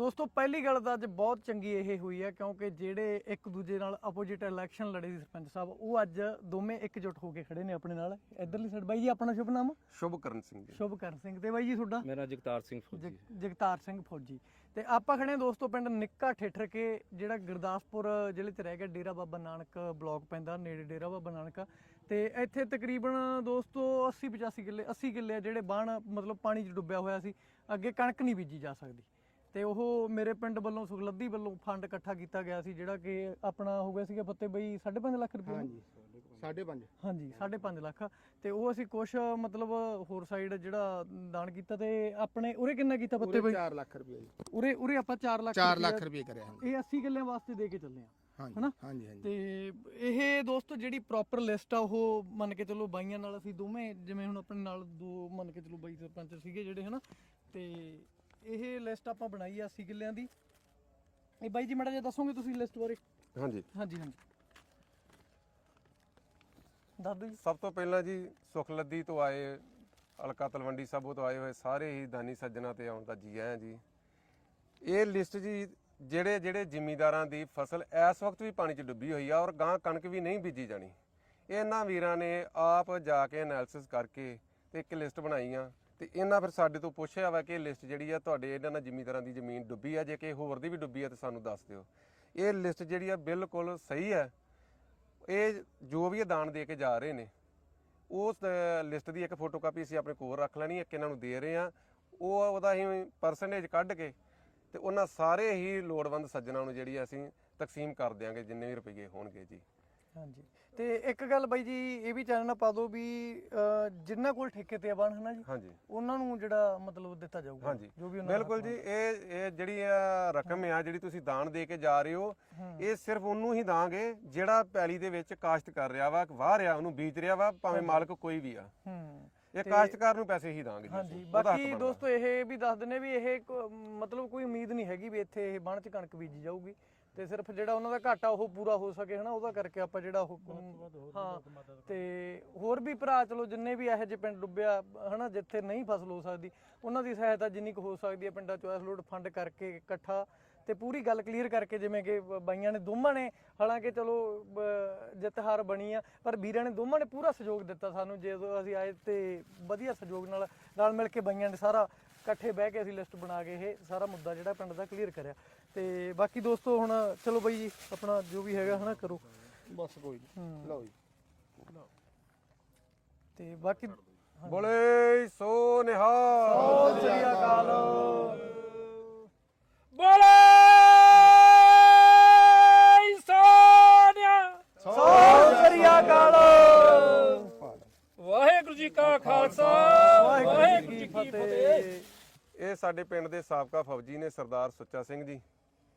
ਦੋਸਤੋ ਪਹਿਲੀ ਗੱਲ ਤਾਂ ਅੱਜ ਬਹੁਤ ਚੰਗੀ ਇਹ ਹੋਈ ਹੈ ਕਿਉਂਕਿ ਜਿਹੜੇ ਇੱਕ ਦੂਜੇ ਨਾਲ ਆਪੋਜੀਟ ਇਲੈਕਸ਼ਨ ਲੜੇ ਸੀ ਸਰਪੰਚ ਸਾਹਿਬ ਉਹ ਅੱਜ ਦੋਵੇਂ ਇਕਜੁੱਟ ਹੋ ਕੇ ਖੜੇ ਨੇ ਆਪਣੇ ਨਾਲ। ਇਧਰਲੀ ਸਾਈਡ ਬਾਈ ਜੀ ਆਪਣਾ ਸ਼ੁਭ ਨਾਮ? ਸ਼ੁਭਕਰਨ ਸਿੰਘ ਜੀ। ਸ਼ੁਭਕਰਨ ਸਿੰਘ। ਤੇ ਬਾਈ ਜੀ ਤੁਹਾਡਾ? ਮੇਰਾ ਜਗਤਾਰ ਸਿੰਘ ਫੌਜੀ ਜਗ- ਜਗਤਾਰ ਸਿੰਘ ਫੌਜੀ। ਤੇ ਆਪਾਂ ਖੜੇ ਹਾਂ ਦੋਸਤੋ ਪਿੰਡ ਨਿੱਕਾ ਠੇਠਰ ਕੇ ਜਿਹੜਾ ਗੁਰਦਾਸਪੁਰ ਜ਼ਿਲ੍ਹੇ 'ਚ ਰਹਿ ਗਿਆ ਡੇਰਾ ਬਾਬਾ ਨਾਨਕ ਬਲਾਕ ਪੈਂਦਾ ਨੇੜੇ ਡੇਰਾ ਬਾਬਾ ਨਾਨਕ। ਤੇ ਇੱਥੇ ਤਕਰੀਬਨ ਦੋਸਤੋ 80 85 ਕਿੱਲੇ 80 ਕਿੱਲੇ ਆ ਜਿਹੜੇ ਬਾਣ ਮਤਲਬ ਪਾਣੀ 'ਚ ਡੁੱਬਿਆ ਹੋਇਆ ਸੀ। ਅੱਗੇ ਕਣਕ ਨਹੀਂ ਬੀਜੀ ਜਾ ਸਕਦੀ। ਤੇ ਉਹ ਮੇਰੇ ਪਿੰਡ ਵੱਲੋਂ ਸੁਖਲੱਦੀ ਵੱਲੋਂ ਫੰਡ ਇਕੱਠਾ ਕੀਤਾ ਗਿਆ ਸੀ ਜਿਹੜਾ ਕਿ ਆਪਣਾ ਹੋ ਗਿਆ ਸੀਗਾ ਫੱਤੇ ਬਈ 5.5 ਲੱਖ ਰੁਪਏ। ਹਾਂਜੀ ਸਾਢੇ ਪੰਜ। ਹਾਂਜੀ 5.5 ਲੱਖ। ਤੇ ਉਹ ਅਸੀਂ ਕੁਛ ਮਤਲਬ ਹੋਰ ਸਾਈਡ ਜਿਹੜਾ ਦਾਨ ਕੀਤਾ ਤੇ ਆਪਣੇ ਉਰੇ ਕਿੰਨਾ ਕੀਤਾ ਫੱਤੇ ਬਈ? 4 ਲੱਖ ਰੁਪਏ ਜੀ। ਉਰੇ ਉਰੇ ਆਪਾਂ 4 ਲੱਖ 4 ਰੁਪਇਆ- ਲੱਖ ਰੁਪਏ ਕਰਿਆ ਇਹ 80 ਕਿੱਲਿਆਂ ਵਾਸਤੇ ਦੇ ਕੇ ਚੱਲੇ ਆ ਹਨਾ? ਹਾਂਜੀ ਹਾਂਜੀ। ਤੇ ਇਹ ਦੋਸਤੋ ਜਿਹੜੀ ਪ੍ਰੋਪਰ ਲਿਸਟ ਆ ਉਹ ਮੰਨ ਕੇ ਚੱਲੋ ਬਾਈਆਂ ਨਾਲ ਅਸੀਂ ਦੋਵੇਂ ਜਿਵੇਂ ਹੁਣ ਆਪਣੇ ਨਾਲ ਦੋ ਮੰਨ ਕੇ ਚੱਲੋ ਬਾਈ ਸਰਪੰਚ ਸੀਗੇ ਜਿਹੜੇ ਹਨਾ? ਤੇ ਇਹ ਲਿਸਟ ਆਪਾਂ ਬਣਾਈ ਆ 80 ਕਿੱਲਿਆਂ ਦੀ। ਇਹ ਬਾਈ ਜੀ ਮੜਾ ਜਿਹਾ ਦੱਸੋਗੇ ਤੁਸੀਂ ਲਿਸਟ ਬਾਰੇ? ਹਾਂਜੀ। ਹਾਂਜੀ ਹਾਂਜੀ। ਦਾਦੂ ਜੀ। ਸਭ ਤੋਂ ਪਹਿਲਾਂ ਜੀ ਸੁਖਲੱਦੀ ਤੋਂ ਆਏ ਹਲਕਾ ਤਲਵੰਡੀ ਸਾਬੋ ਤੋਂ ਆਏ ਹੋਏ ਸਾਰੇ ਹੀ ਦਾਨੀ ਸੱਜਣਾ ਤੇ ਆਉਣ ਦਾ ਜੀ ਆਇਆਂ ਜੀ। ਇਹ ਲਿਸਟ ਜੀ ਜਿਹੜੇ ਜਿਹੜੇ ਜ਼ਿਮੀਂਦਾਰਾਂ ਦੀ ਫਸਲ ਇਸ ਵਕਤ ਵੀ ਪਾਣੀ 'ਚ ਡੁੱਬੀ ਹੋਈ ਆ ਔਰ ਗਾਂ ਕਣਕ ਵੀ ਨਹੀਂ ਬੀਜੀ ਜਾਣੀ। ਇਹਨਾਂ ਵੀਰਾਂ ਨੇ ਆਪ ਜਾ ਕੇ ਐਨਾਲਿਸਿਸ ਕਰਕੇ ਤੇ ਇੱਕ ਲਿਸਟ ਬਣਾਈ ਆ। ਤੇ ਇਹਨਾਂ ਫਿਰ ਸਾਡੇ ਤੋਂ ਪੁੱਛਿਆ ਵਾ ਕਿ ਇਹ ਲਿਸਟ ਜਿਹੜੀ ਆ ਤੁਹਾਡੇ ਇਹਨਾਂ ਨਾਲ ਜ਼ਿਮੀਂਦਾਰਾਂ ਦੀ ਜ਼ਮੀਨ ਡੁੱਬੀ ਆ, ਜੇ ਕਿ ਹੋਰ ਦੀ ਵੀ ਡੁੱਬੀ ਆ ਤੇ ਸਾਨੂੰ ਦੱਸ ਦਿਓ। ਇਹ ਲਿਸਟ ਜਿਹੜੀ ਆ ਬਿਲਕੁਲ ਸਹੀ ਹੈ ਇਹ ਜੋ ਵੀ ਇਹ ਦਾਨ ਦੇ ਕੇ ਜਾ ਰਹੇ ਨੇ, ਉਸ ਲਿਸਟ ਦੀ ਇੱਕ ਫੋਟੋਕਾਪੀ ਅਸੀਂ ਆਪਣੇ ਕੋਲ ਰੱਖ ਲੈਣੀ, ਇੱਕ ਇਹਨਾਂ ਨੂੰ ਦੇ ਰਹੇ ਆ। ਉਹ ਉਹਦਾ ਹੀ ਪਰਸੈਂਟੇਜ ਕੱਢ ਕੇ ਤੇ ਉਹਨਾਂ ਸਾਰੇ ਹੀ ਲੋੜਵੰਦ ਸੱਜਣਾ ਨੂੰ ਜਿਹੜੀ ਅਸੀਂ ਤਕਸੀਮ ਕਰ ਦਿਆਂਗੇ, ਜਿੰਨੇ ਵੀ ਰੁਪਏ ਹੋਣਗੇ ਜੀ। ਹਾਂਜੀ। ਤੇ ਇੱਕ ਗੱਲ ਬਾਈ ਜੀ ਇਹ ਵੀ ਚਾਨਣਾ ਪਾ ਦਿਓ ਵੀ ਜਿਨ੍ਹਾਂ ਕੋਲ ਠੇਕੇ ਤੇ ਆ ਬਣ ਹਨਾ ਜੀ? ਹਾਂਜੀ। ਉਹਨਾਂ ਨੂੰ ਜਿਹੜਾ ਮਤਲਬ ਦਿੱਤਾ ਜਾਊਗਾ ਹਾਂਜੀ। ਜੋ ਵੀ ਉਹਨਾਂ ਦਾ ਬਿਲਕੁਲ ਜੀ ਇਹ ਇਹ ਜਿਹੜੀ ਰਕਮ ਆ ਜਿਹੜੀ ਤੁਸੀਂ ਦਾਨ ਦੇ ਕੇ ਜਾ ਰਹੇ ਹੋ ਇਹ ਸਿਰਫ ਉਹਨੂੰ ਹੀ ਦਾਂਗੇ ਜਿਹੜਾ ਪੈਲੀ ਦੇ ਵਿੱਚ ਕਾਸ਼ਤ ਕਰ ਰਿਹਾ ਵਾ ਵਾਹ ਰਿਹਾ ਉਹਨੂੰ ਬੀਜ ਰਿਹਾ ਵਾ ਭਾਵੇਂ ਮਾਲਕ ਕੋਈ ਵੀ ਆ। ਹੂੰ। ਇਹ ਕਾਸ਼ਤਕਾਰ ਨੂੰ ਪੈਸੇ ਹੀ ਦਾਂਗੇ ਜੀ ਹਾਂਜੀ। ਬਾਕੀ। ਦੋਸਤੋ ਇਹ ਵੀ ਦੱਸ ਦਿੰਨੇ ਵੀ ਇਹ ਮਤਲਬ ਕੋਈ ਉਮੀਦ ਨਹੀਂ ਹੈਗੀ ਵੀ ਇੱਥੇ ਇਹ ਬਣ ਚ ਕਣਕ ਬੀਜੀ ਜਾਊਗੀ। ਤੇ ਸਿਰਫ ਜਿਹੜਾ ਉਹਨਾਂ ਦਾ ਘਾਟਾ ਉਹ ਪੂਰਾ ਹੋ ਸਕੇ ਹਨਾ? ਉਹਦਾ ਕਰਕੇ ਆਪਾਂ ਜਿਹੜਾ ਉਹ ਹਾਂ। ਤੇ ਹੋਰ ਵੀ ਭਰਾ ਚਲੋ ਜਿੰਨੇ ਵੀ ਇਹੋ ਜਿਹੇ ਪਿੰਡ ਡੁੱਬਿਆ ਹਨਾ ਜਿੱਥੇ ਨਹੀਂ ਫਸਲ ਹੋ ਸਕਦੀ ਉਹਨਾਂ ਦੀ ਸਹਾਇਤਾ ਜਿੰਨੀ ਕੁ ਹੋ ਸਕਦੀ ਹੈ ਪਿੰਡਾਂ ਚੋਂ ਲੋਡ ਫੰਡ ਕਰਕੇ ਇਕੱਠਾ ਤੇ ਪੂਰੀ ਗੱਲ ਕਲੀਅਰ ਕਰਕੇ ਜਿਵੇਂ ਕਿ ਬਾਈਆਂ ਨੇ ਦੋਵਾਂ ਨੇ ਹਾਲਾਂਕਿ ਚਲੋ ਜਿੱਤ ਹਾਰ ਬਣੀ ਆ ਪਰ ਵੀਰਾਂ ਨੇ ਦੋਵਾਂ ਨੇ ਪੂਰਾ ਸਹਿਯੋਗ ਦਿੱਤਾ ਸਾਨੂੰ ਜਦੋਂ ਅਸੀਂ ਆਏ ਤੇ ਵਧੀਆ ਸਹਿਯੋਗ ਨਾਲ ਨਾਲ ਮਿਲ ਕੇ ਬਾਈਆਂ ਨੇ ਸਾਰਾ ਇਕੱਠੇ ਬਹਿ ਕੇ ਅਸੀਂ ਲਿਸਟ ਬਣਾ ਕੇ ਇਹ ਸਾਰਾ ਮੁੱਦਾ ਜਿਹੜਾ ਪਿੰਡ ਦਾ ਕਲੀਅਰ ਕਰਿਆ। ਤੇ ਬਾਕੀ ਦੋਸਤੋ ਹੁਣ ਚਲੋ ਬਾਈ ਜੀ ਆਪਣਾ ਜੋ ਵੀ ਹੈਗਾ ਹਨਾ ਕਰੋ। ਬਸ ਕੋਈ ਨਹੀਂ ਲਓ ਜੀ। ਤੇ ਬਾਕੀ ਬੋਲੇ ਸੋ ਨਿਹਾਲ। ਸਤਿ ਸ੍ਰੀ ਅਕਾਲ। ਖਾਲਸਾ ਵਾਹਿਗੁਰੂ ਜੀ ਕੀ ਫਤਿਹ। ਇਹ ਸਾਡੇ ਪਿੰਡ ਦੇ ਸਾਬਕਾ ਫੌਜੀ ਨੇ ਸਰਦਾਰ ਸੁੱਚਾ ਸਿੰਘ ਜੀ।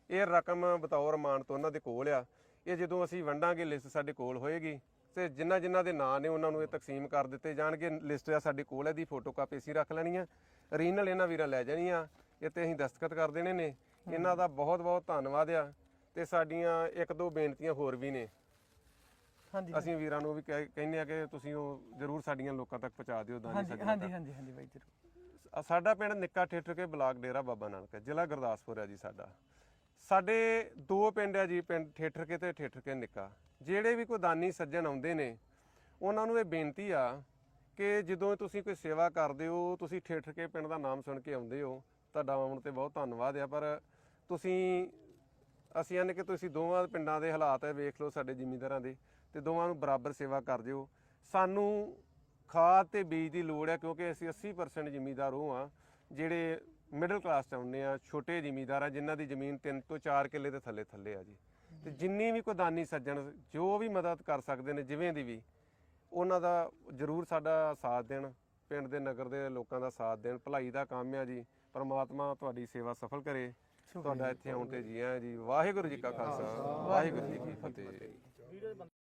ਇਹ ਰਕਮ ਬਤੌਰ ਮਾਨ ਤੋਂ ਉਹਨਾਂ ਦੇ ਕੋਲ ਆ। ਇਹ ਜਦੋਂ ਅਸੀਂ ਵੰਡਾਂਗੇ ਲਿਸਟ ਸਾਡੇ ਕੋਲ ਹੋਏਗੀ। ਤੇ ਜਿਨ੍ਹਾਂ ਜਿਨ੍ਹਾਂ ਦੇ ਨਾਂ ਨੇ ਉਹਨਾਂ ਨੂੰ ਇਹ ਤਕਸੀਮ ਕਰ ਦਿੱਤੇ ਜਾਣਗੇ। ਲਿਸਟ ਆ ਸਾਡੇ ਕੋਲ ਇਹਦੀ ਫੋਟੋਕਾਪੀ ਅਸੀਂ ਰੱਖ ਲੈਣੀ ਆ। ਰੀਨਲ ਇਹਨਾਂ ਵੀਰਾਂ ਲੈ ਜਾਣੀ ਆ। ਇਹ ਤੇ ਅਸੀਂ ਦਸਤਖਤ ਕਰ ਦੇਣੇ ਨੇ। ਇਹਨਾਂ ਦਾ ਬਹੁਤ ਬਹੁਤ ਧੰਨਵਾਦ ਆ। ਤੇ ਸਾਡੀਆਂ ਇੱਕ ਦੋ ਬੇਨਤੀਆਂ ਹੋਰ ਵੀ ਨੇ। ਹਾਂਜੀ ਅਸੀਂ ਵੀਰਾਂ ਨੂੰ ਵੀ ਕਹਿ- ਕਹਿੰਦੇ ਆ ਕਿ ਤੁਸੀਂ ਉਹ ਜ਼ਰੂਰ ਸਾਡੀਆਂ ਲੋਕਾਂ ਤੱਕ ਪਹੁੰਚਾ ਦਿਓ ਦਾਨੀ ਹਾਂਜੀ ਸੱਜਣਾ ਹਾਂਜੀ ਹਾਂਜੀ ਹਾਂਜੀ ਬਾਈ ਜੀ ਸਾਡਾ ਪਿੰਡ ਨਿੱਕਾ ਠੇਠਰ ਕੇ ਬਲਾਕ ਡੇਰਾ ਬਾਬਾ ਨਾਨਕ ਹੈ, ਜ਼ਿਲ੍ਹਾ ਗੁਰਦਾਸਪੁਰ ਹੈ ਜੀ ਸਾਡਾ। ਸਾਡੇ ਦੋ ਪਿੰਡ ਹੈ ਜੀ ਪਿੰਡ ਠੇਠਰ ਕੇ ਤੇ ਠੇਠਰ ਕੇ ਨਿੱਕਾ। ਜਿਹੜੇ ਵੀ ਕੋਈ ਦਾਨੀ ਸੱਜਣ ਆਉਂਦੇ ਨੇ ਉਹਨਾਂ ਨੂੰ ਇਹ ਬੇਨਤੀ ਆ ਕਿ ਜਦੋਂ ਤੁਸੀਂ ਕੋਈ ਸੇਵਾ ਕਰਦੇ ਹੋ ਤੁਸੀਂ ਠੇਠਰ ਕੇ ਪਿੰਡ ਦਾ ਨਾਮ ਸੁਣ ਕੇ ਆਉਂਦੇ ਹੋ ਤੁਹਾਡਾ ਆਉਣ ਤੇ ਬਹੁਤ ਧੰਨਵਾਦ ਆ ਪਰ ਤੁਸੀਂ ਅਸੀਂ ਇਹਨੇ ਕਿ ਤੁਸੀਂ ਦੋਵਾਂ ਪਿੰਡਾਂ ਦੇ ਹਾਲਾਤ ਵੇਖ ਲਓ ਸਾਡੇ ਜ਼ਿਮੀਂਦਾਰਾਂ ਦੇ ਤੇ ਦੋਵਾਂ ਨੂੰ ਬਰਾਬਰ ਸੇਵਾ ਕਰ ਦਿਓ। ਸਾਨੂੰ ਖਾਦ ਤੇ ਬੀਜ ਦੀ ਲੋੜ ਹੈ ਕਿਉਂਕਿ ਅਸੀਂ 80% ਜ਼ਿਮੀਂਦਾਰ ਉਹ ਆ ਜਿਹੜੇ ਮਿਡਲ ਕਲਾਸ ਚ ਆਉਂਦੇ ਆ, ਛੋਟੇ ਜ਼ਿਮੀਂਦਾਰ ਆ, ਜਿਨ੍ਹਾਂ ਦੀ ਜ਼ਮੀਨ 3 ਤੋਂ 4 ਕਿੱਲੇ ਦੇ ਥੱਲੇ ਥੱਲੇ ਆ ਜੀ। ਤੇ ਜਿੰਨੀ ਵੀ ਕੋਈ ਦਾਨੀ ਸੱਜਣ, ਜੋ ਵੀ ਮਦਦ ਕਰ ਸਕਦੇ ਨੇ ਜਿਵੇਂ ਦੀ ਵੀ, ਉਹਨਾਂ ਦਾ ਜਰੂਰ ਸਾਡਾ ਸਾਥ ਦੇਣ, ਪਿੰਡ ਦੇ ਨਗਰ ਦੇ ਲੋਕਾਂ ਦਾ ਸਾਥ ਦੇਣ, ਭਲਾਈ ਦਾ ਕੰਮ ਆ ਜੀ, ਪਰਮਾਤਮਾ ਤੁਹਾਡੀ ਸੇਵਾ ਸਫਲ ਕਰੇ। ਤੁਹਾਡਾ ਇੱਥੇ ਆਉਣ ਤੇ ਜੀ ਆਇਆਂ ਜੀ। ਵਾਹਿਗੁਰੂ ਜੀ ਕਾ ਖਾਲਸਾ ਵਾਹਿਗੁਰੂ ਜੀ ਕੀ ਫਤਿਹ।